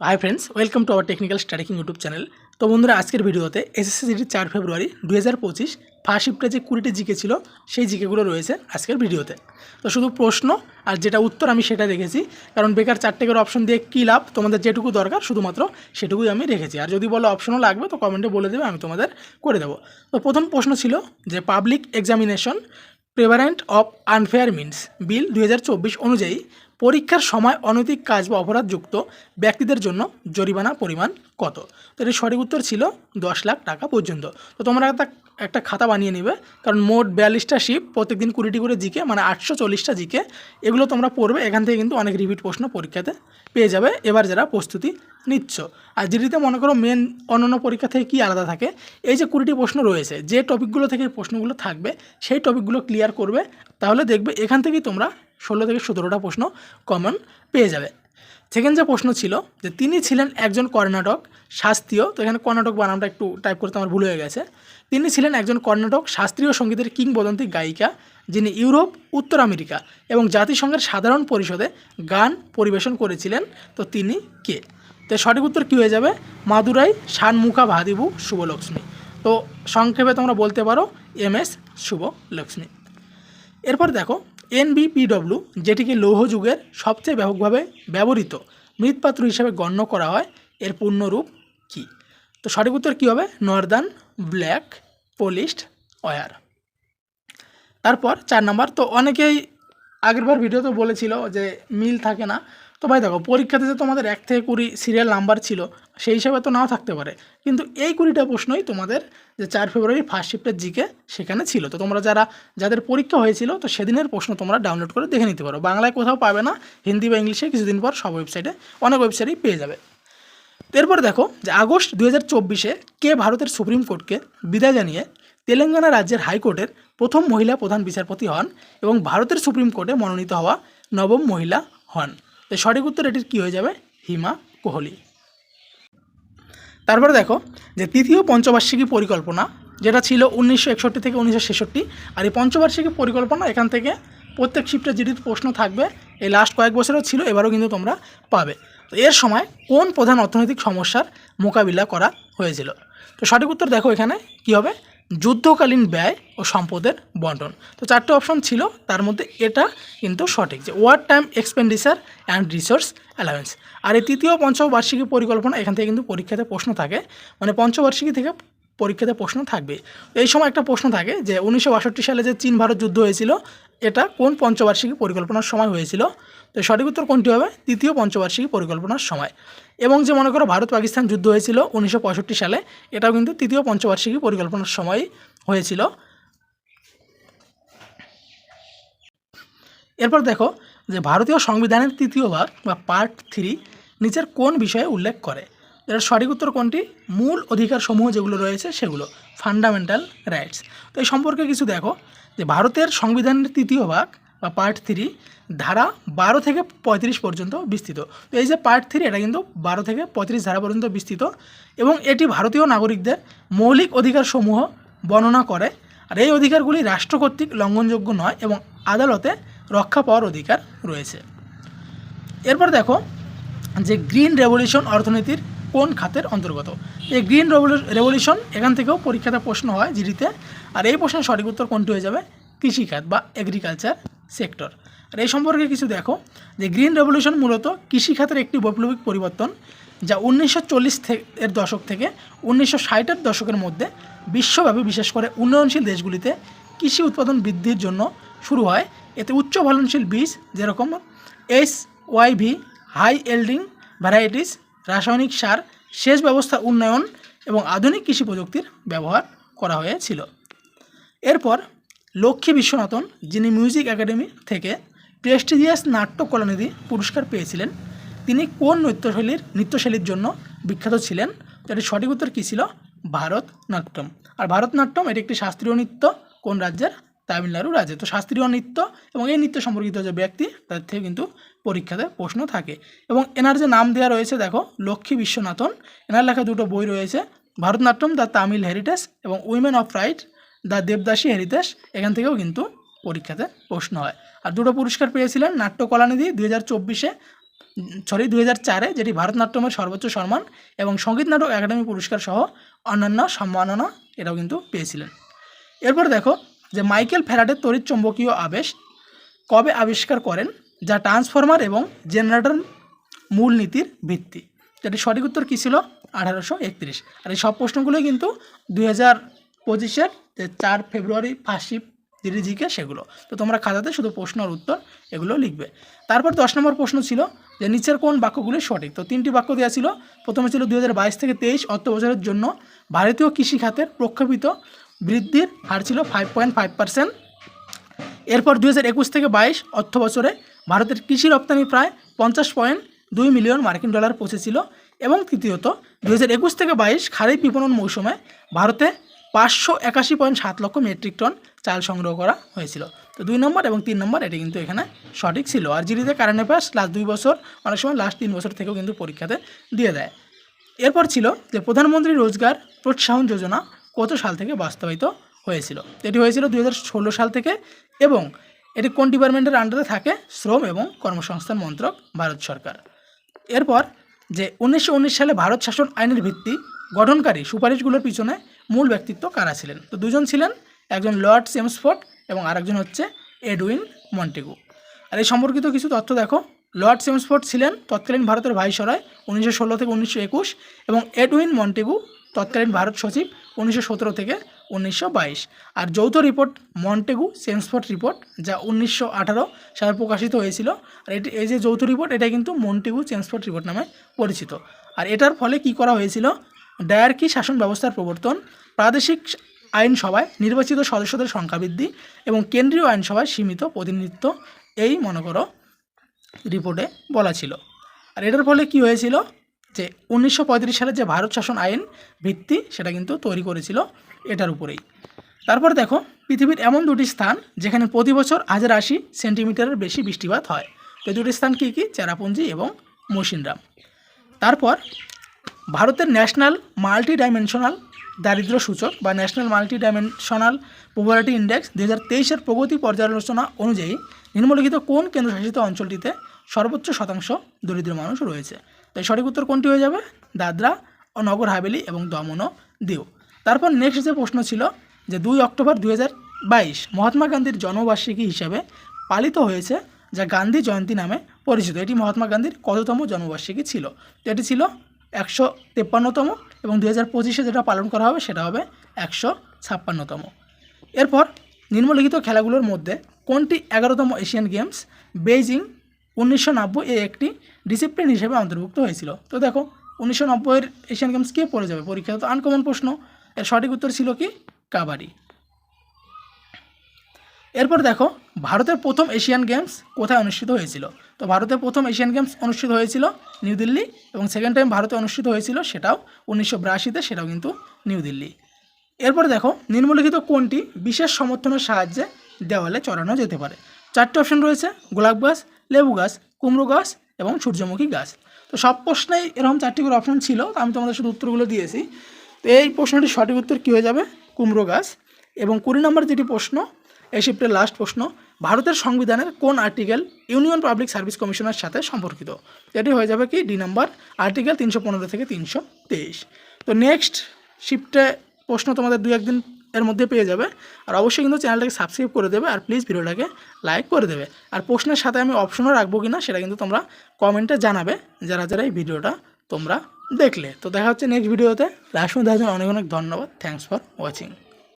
Hi friends welcome to our technical studying YouTube channel তো বন্ধুরা, আজকের ভিডিওতে এসএসসি জিডির চার ফেব্রুয়ারি দু হাজার পঁচিশ ফার্স্ট শিফটে যে কুড়িটি জিকে ছিল, সেই জিকেগুলো রয়েছে আজকের ভিডিওতে। তো শুধু প্রশ্ন আর যেটা উত্তর আমি সেটা রেখেছি কারণ বেকার চারটে করে অপশন দিয়ে কী লাভ, তোমাদের যেটুকু দরকার শুধুমাত্র সেটুকুই আমি রেখেছি। আর যদি বলো অপশনও লাগবে, তো কমেন্টে বলে দেবে, আমি তোমাদের করে দেবো। তো প্রথম প্রশ্ন ছিল যে public examination prevention of unfair means bill দুই হাজার চব্বিশ অনুযায়ী পরীক্ষার সময় অনৈতিক কাজ বা অপরাধযুক্ত ব্যক্তিদের জন্য জরিমানা পরিমাণ কত? তো এর সঠিক উত্তর ছিল দশ লাখ টাকা পর্যন্ত। তো তোমরা একটা একটা খাতা বানিয়ে নেবে। কারণ মোট বিয়াল্লিশটা শিপ প্রত্যেকদিন কুড়িটি করে জিকে মানে আটশো চল্লিশটা জিকে, এগুলো তোমরা পড়বে। এখান থেকে কিন্তু অনেক রিপিট প্রশ্ন পরীক্ষাতে পেয়ে যাবে। এবার যারা প্রস্তুতি নিচ্ছ। আর যেটিতে মনে করো মেন অন্যান্য পরীক্ষা থেকে কী আলাদা থাকে, এই যে কুড়িটি প্রশ্ন রয়েছে, যে টপিকগুলো থেকে প্রশ্নগুলো থাকবে, সেই টপিকগুলো ক্লিয়ার করবে। তাহলে দেখবে এখান থেকেই তোমরা ষোলো থেকে সতেরোটা প্রশ্ন কমন পেয়ে যাবে। সেকেন্ড যে প্রশ্ন ছিল যে তিনি ছিলেন একজন কর্ণাটক, শাস্ত্রীয়, তো এখানে কর্ণাটক বানামটা একটু টাইপ করতে আমার ভুল হয়ে গেছে। তিনি ছিলেন একজন কর্ণাটক, শাস্ত্রীয় সঙ্গীতের কিংবদন্তি গায়িকা, যিনি ইউরোপ, উত্তর আমেরিকা এবং জাতিসংঘের সাধারণ পরিষদে গান পরিবেশন করেছিলেন। তো তিনি কে? তো সঠিক উত্তর কী হয়ে যাবে? মাদুরাই শানমুখা ভাদিবু শুভলক্ষ্মী। তো সংক্ষেপে তোমরা বলতে পারো, এম এস শুভলক্ষ্মী। এরপর দেখো এনবিপিডব্লিউ, যেটিকে লৌহ যুগের সবচেয়ে ব্যাপকভাবে ব্যবহৃত মৃৎপাত্র হিসাবে গণ্য করা হয়, এর পূর্ণরূপ কি? তো সঠিক উত্তর কী হবে? নর্দার্ন, ব্ল্যাক, পলিশড ওয়ার তারপর চার নাম্বার, তো অনেকেই আগেরবার ভিডিও তো বলেছিল যে মিল থাকে না। তো ভাই দেখো, পরীক্ষাতে যে তোমাদের এক থেকে কুড়ি সিরিয়াল নাম্বার ছিল, সেই হিসাবে তো নাও থাকতে পারে। কিন্তু এই কুড়িটা প্রশ্নই তোমাদের যে চার ফেব্রুয়ারি ফার্স্ট শিফটের জিকে সেখানে ছিল। তো তোমরা যারা, যাদের পরীক্ষা হয়েছিল, তো সেদিনের প্রশ্ন তোমরা ডাউনলোড করে দেখে নিতে পারো। বাংলায় কোথাও পাবে না, হিন্দি বা ইংলিশে কিছুদিন পর সব ওয়েবসাইটে অনেক ওয়েবসাইটেই পেয়ে যাবে। এরপর দেখো যে আগস্ট দু হাজার চব্বিশে কে ভারতের সুপ্রিম কোর্টকে বিদায় জানিয়ে তেলেঙ্গানা রাজ্যের হাইকোর্টের প্রথম মহিলা প্রধান বিচারপতি হন এবং ভারতের সুপ্রিম কোর্টে মনোনীত হওয়া নবম মহিলা হন। তো সঠিক উত্তর এটির কী হয়ে যাবে? হিমা কোহলি। তারপরে দেখো যে তৃতীয় পঞ্চবার্ষিকী পরিকল্পনা, যেটা ছিল উনিশশো একষট্টি থেকে উনিশশো ছেষট্টি, আর এই পঞ্চবার্ষিকী পরিকল্পনা এখান থেকে প্রত্যেক শিফটে যেটি প্রশ্ন থাকবে, এই লাস্ট কয়েক বছরও ছিল, এবারও কিন্তু তোমরা পাবে। তো এর সময় কোন প্রধান অর্থনৈতিক সমস্যার মোকাবিলা করা হয়েছিল? তো সঠিক উত্তর দেখো এখানে কী হবে? যুদ্ধকালীন ব্যয় ও সম্পদের বন্টন। তো চারটে অপশন ছিল, তার মধ্যে এটা কিন্তু সঠিক যে war time, expenditure and resource allowance আর এই তৃতীয় পঞ্চবার্ষিকী পরিকল্পনা, এখান থেকে কিন্তু পরীক্ষাতে প্রশ্ন থাকে। মানে পঞ্চবার্ষিকী থেকে পরীক্ষাতে প্রশ্ন থাকবে। এই সময় একটা প্রশ্ন থাকে যে উনিশশো বাষট্টি সালে যে চীন ভারত যুদ্ধ হয়েছিল, এটা কোন পঞ্চবার্ষিকী পরিকল্পনার সময় হয়েছিল? তো সঠিক উত্তর কোনটি হবে? তৃতীয় পঞ্চবার্ষিকী পরিকল্পনার সময়। এবং যে মনে করো ভারত পাকিস্তান যুদ্ধ হয়েছিল উনিশশো পঁয়ষট্টি সালে, এটাও কিন্তু তৃতীয় পঞ্চবার্ষিকী পরিকল্পনার সময় হয়েছিল। এরপর দেখো যে ভারতীয় সংবিধানের তৃতীয় ভাগ বা পার্ট থ্রি নিচের কোন বিষয়ে উল্লেখ করে? এর সঠিক উত্তর কোনটি? মূল অধিকার সমূহ যেগুলো রয়েছে সেগুলো ফান্ডামেন্টাল রাইটস তো এই সম্পর্কে কিছু দেখো যে ভারতের সংবিধানের তৃতীয় ভাগ বা পার্ট থ্রি ধারা বারো থেকে পঁয়ত্রিশ পর্যন্ত বিস্তৃত। তো এই যে পার্ট থ্রি এটা কিন্তু বারো থেকে পঁয়ত্রিশ ধারা পর্যন্ত বিস্তৃত এবং এটি ভারতীয় নাগরিকদের মৌলিক অধিকারসমূহ বর্ণনা করে। আর এই অধিকারগুলি রাষ্ট্র কর্তৃক লঙ্ঘনযোগ্য নয় এবং আদালতে রক্ষা পাওয়ার অধিকার রয়েছে। এরপর দেখো যে গ্রিন রেভলিউশন অর্থনীতির কোন খাতের অন্তর্গত। এই গ্রিন রেভলিউশন এখান থেকেও পরীক্ষাতে প্রশ্ন হয় জিডিতে। আর এই প্রশ্নের সঠিক উত্তর কোনটি হয়ে যাবে? কৃষিখাত বা এগ্রিকালচার সেক্টর। আর এই সম্পর্কে কিছু দেখো, যে গ্রিন রেভলিউশন মূলত কৃষিখাতের একটি বৈপ্লবিক পরিবর্তন, যা উনিশশো চল্লিশ এর দশক থেকে উনিশশো ষাটের দশকের মধ্যে বিশ্বব্যাপী, বিশেষ করে উন্নয়নশীল দেশগুলিতে কৃষি উৎপাদন বৃদ্ধির জন্য শুরু হয়। এতে উচ্চ ফলনশীল বীজ যেরকম H Y V high yielding varieties, রাসায়নিক সার, সেচ ব্যবস্থা উন্নয়ন এবং আধুনিক কৃষি প্রযুক্তির ব্যবহার করা হয়েছিল। এরপর লক্ষ্মী বিশ্বনাথন, যিনি মিউজিক একাডেমি থেকে প্রেস্টিজিয়াস নাট্য কলানিধি পুরস্কার পেয়েছিলেন, তিনি কোন নৃত্যশৈলীর নৃত্যশৈলীর জন্য বিখ্যাত ছিলেন? তো এটির সঠিক উত্তর কী ছিল? ভারতনাট্যম। আর ভারতনাট্যম, এটি একটি শাস্ত্রীয় নৃত্য কোন রাজ্যের? তামিলনাড়ু রাজ্যে। তো শাস্ত্রীয় নৃত্য এবং এই নৃত্য সম্পর্কিত যে ব্যক্তি তাদের থেকে কিন্তু পরীক্ষাতে প্রশ্ন থাকে। এবং এনার যে নাম দেওয়া রয়েছে, দেখো, লক্ষ্মী বিশ্বনাথন, এনার লেখা দুটো বই রয়েছে, ভারতনাট্যম দ্য তামিল হেরিটেজ এবং women of rite the Devadasi heritage, এখান থেকেও কিন্তু পরীক্ষাতে প্রশ্ন হয়। আর দুটো পুরস্কার পেয়েছিলেন নাট্যকলানিধি দুই হাজার চব্বিশে সরি দুই হাজার চারে, যেটি ভারতনাট্যমের সর্বোচ্চ সম্মান, এবং সংগীত নাটক একাডেমি পুরস্কার সহ অন্যান্য সম্মাননা এটাও কিন্তু পেয়েছিলেন। এরপর দেখো যে মাইকেল ফ্যারাডের তড়িৎ চৌম্বকীয় আবেশ কবে আবিষ্কার করেন, যা ট্রান্সফরমার এবং জেনারেটর মূলনীতির ভিত্তি। যেটি সঠিক উত্তর কী ছিল? আঠারোশো একত্রিশ। আর এই সব প্রশ্নগুলোই কিন্তু দুই হাজার পঁচিশের যে চার ফেব্রুয়ারি ফার্স্ট শিফট জিকে সেগুলো। তো তোমরা খাতাতে শুধু প্রশ্ন আর উত্তর এগুলো লিখবে। তারপর দশ নম্বর প্রশ্ন ছিল যে নিচের কোন বাক্যগুলি সঠিক? তো তিনটি বাক্য দেওয়া ছিল। প্রথমে ছিল দু হাজার বাইশ থেকে তেইশ অর্থ বছরের জন্য ভারতীয় কৃষি খাতের প্রক্ষেপিত বৃদ্ধির হার ছিল ফাইভ পয়েন্ট ফাইভ পার্সেন্ট এরপর দু হাজার একুশ থেকে বাইশ অর্থ বছরে ভারতের কৃষি রপ্তানি প্রায় পঞ্চাশ পয়েন্ট দুই মিলিয়ন মার্কিন ডলার পৌঁছেছিল। এবং তৃতীয়ত দু হাজার একুশ থেকে বাইশ খারিফ বিপণন মৌসুমে ভারতে পাঁচশো একাশি পয়েন্ট সাত লক্ষ মেট্রিক টন চাল সংগ্রহ করা হয়েছিল। তো দুই নম্বর এবং তিন নম্বর এটি কিন্তু এখানে সঠিক ছিল। আর জিডিতে কারেন্ট অ্যাফেয়ার্স লাস্ট দুই বছর, অনেক সময় লাস্ট তিন বছর থেকেও কিন্তু পরীক্ষাতে দিয়ে দেয়। এরপর ছিল যে প্রধানমন্ত্রী রোজগার প্রোৎসাহন যোজনা কত সাল থেকে বাস্তবায়িত হয়েছিল? এটি হয়েছিল দুই হাজার ষোলো সাল থেকে এবং এটি কোন ডিপার্টমেন্টের আন্ডারে থাকে? শ্রম এবং কর্মসংস্থান মন্ত্রক, ভারত সরকার। এরপর যে উনিশশো উনিশ সালে ভারত শাসন আইনের ভিত্তি গঠনকারী সুপারিশগুলোর পিছনে মূল ব্যক্তিত্ব কারা ছিলেন? তো দুজন ছিলেন, একজন লর্ড সেমসফোর্ড এবং আরেকজন হচ্ছে এডউইন মন্টেগু। আর এই সম্পর্কিত কিছু তথ্য দেখো। লর্ড সেমসফোর্ড ছিলেন তৎকালীন ভারতের ভাইসরয় উনিশশো ষোলো থেকে উনিশশো একুশ এবং এডউইন মন্টেগু তৎকালীন ভারত সচিব উনিশশো সতেরো থেকে উনিশশো বাইশ। আর যৌথ রিপোর্ট মন্টেগু সেমসফোর্ড রিপোর্ট, যা উনিশশো আঠারো সালে প্রকাশিত হয়েছিল। আর এটি, এই যে যৌথ রিপোর্ট এটা কিন্তু মন্টেগু সেমসফোর্ড রিপোর্ট নামে পরিচিত। আর এটার ফলে কি করা হয়েছিল? ডায়ার্কি শাসন ব্যবস্থার প্রবর্তন, প্রাদেশিক আইনসভায় নির্বাচিত সদস্যদের সংখ্যা বৃদ্ধি এবং কেন্দ্রীয় আইনসভায় সীমিত প্রতিনিধিত্ব, এই মনে করো রিপোর্টে বলা ছিল। আর এটার ফলে কি হয়েছিল? যে উনিশশো পঁয়ত্রিশ সালে যে ভারত শাসন আইন ভিত্তি, সেটা কিন্তু তৈরি করেছিল এটার উপরেই। তারপর দেখো, পৃথিবীর এমন দুটি স্থান যেখানে প্রতি বছর হাজার আশি সেন্টিমিটারের বেশি বৃষ্টিপাত হয়। তো দুটি স্থান কী কী? চেরাপুঞ্জি এবং মৌসিনরাম। তারপর ভারতের ন্যাশনাল মাল্টি ডাইমেনশনাল দারিদ্র সূচক বা national multi dimensional popularity index দু হাজার তেইশের প্রগতি পর্যালোচনা অনুযায়ী নিম্নলিখিত কোন কেন্দ্রশাসিত অঞ্চলটিতে সর্বোচ্চ শতাংশ দরিদ্র মানুষ রয়েছে? তাই সঠিক উত্তর কোনটি হয়ে যাবে? দাদরা ও নগর হাভেলি এবং দমন ও দিউ। তারপর নেক্সট যে প্রশ্ন ছিল যে দুই অক্টোবর দু বাইশ মহাত্মা গান্ধীর জন্মবার্ষিকী হিসাবে পালিত হয়েছে যা গান্ধী জয়ন্তী নামে পরিচিত। এটি মহাত্মা গান্ধীর কততম জন্মবার্ষিকী ছিল? তো এটি ছিল একশো তেপ্পান্নতম এবং দু হাজার পঁচিশে যেটা পালন করা হবে সেটা হবে একশো ছাপ্পান্নতম। এরপর নিম্নলিখিত খেলাগুলোর মধ্যে কোনটি এগারোতম এশিয়ান গেমস? বেইজিং উনিশশো নব্বই এ একটি ডিসিপ্লিন হিসেবে অন্তর্ভুক্ত হয়েছিল। তো দেখো, উনিশশো নব্বইয়ের এশিয়ান গেমস কে পড়ে যাবে? পরীক্ষা তো আনকমন প্রশ্ন। এর সঠিক উত্তর ছিল কি? কাবাডি। এরপর দেখো, ভারতের প্রথম এশিয়ান গেমস কোথায় অনুষ্ঠিত হয়েছিল? তো ভারতের প্রথম এশিয়ান গেমস অনুষ্ঠিত হয়েছিল নিউ দিল্লি এবং সেকেন্ড টাইম ভারতে অনুষ্ঠিত হয়েছিল সেটাও উনিশশো বিরাশিতে, সেটাও কিন্তু নিউ দিল্লি। এরপর দেখো, নিম্নলিখিত কোনটি বিশেষ সমর্থনের সাহায্যে দেওয়ালে চড়ানো যেতে পারে? চারটি অপশন রয়েছে, গোলাপ গাছ, লেবু গাছ, কুমড়ো গাছ এবং সূর্যমুখী গাছ। তো সব প্রশ্নেই এরকম চারটি করে অপশন ছিল, তো আমি তোমাদের শুধু উত্তরগুলো দিয়েছি। তো এই প্রশ্নটির সঠিক উত্তর কী হয়ে যাবে? কুমড়ো গাছ। এবং কুড়ি নম্বর যেটি প্রশ্ন এই শিফটের লাস্ট প্রশ্ন, ভারতের সংবিধানের কোন আর্টিকেল ইউনিয়ন পাবলিক সার্ভিস কমিশনের সাথে সম্পর্কিত? এটি হয়ে যাবে কি ডি নাম্বার আর্টিকেল তিনশো পনেরো থেকে তিনশো তেইশ। তো নেক্সট শিফটে প্রশ্ন তোমাদের দু একদিন এর মধ্যে পেয়ে যাবে। আর অবশ্যই কিন্তু চ্যানেলটাকে সাবস্ক্রাইব করে দেবে আর প্লিজ ভিডিওটাকে লাইক করে দেবে। আর প্রশ্নের সাথে আমি অপশনও রাখব কি না সেটা কিন্তু তোমরা কমেন্টে জানাবে। যারা যারা এই ভিডিওটা তোমরা দেখলে। তো দেখা হচ্ছে নেক্সট ভিডিওতে লাস্ট দেখার অনেক অনেক ধন্যবাদ। Thanks for watching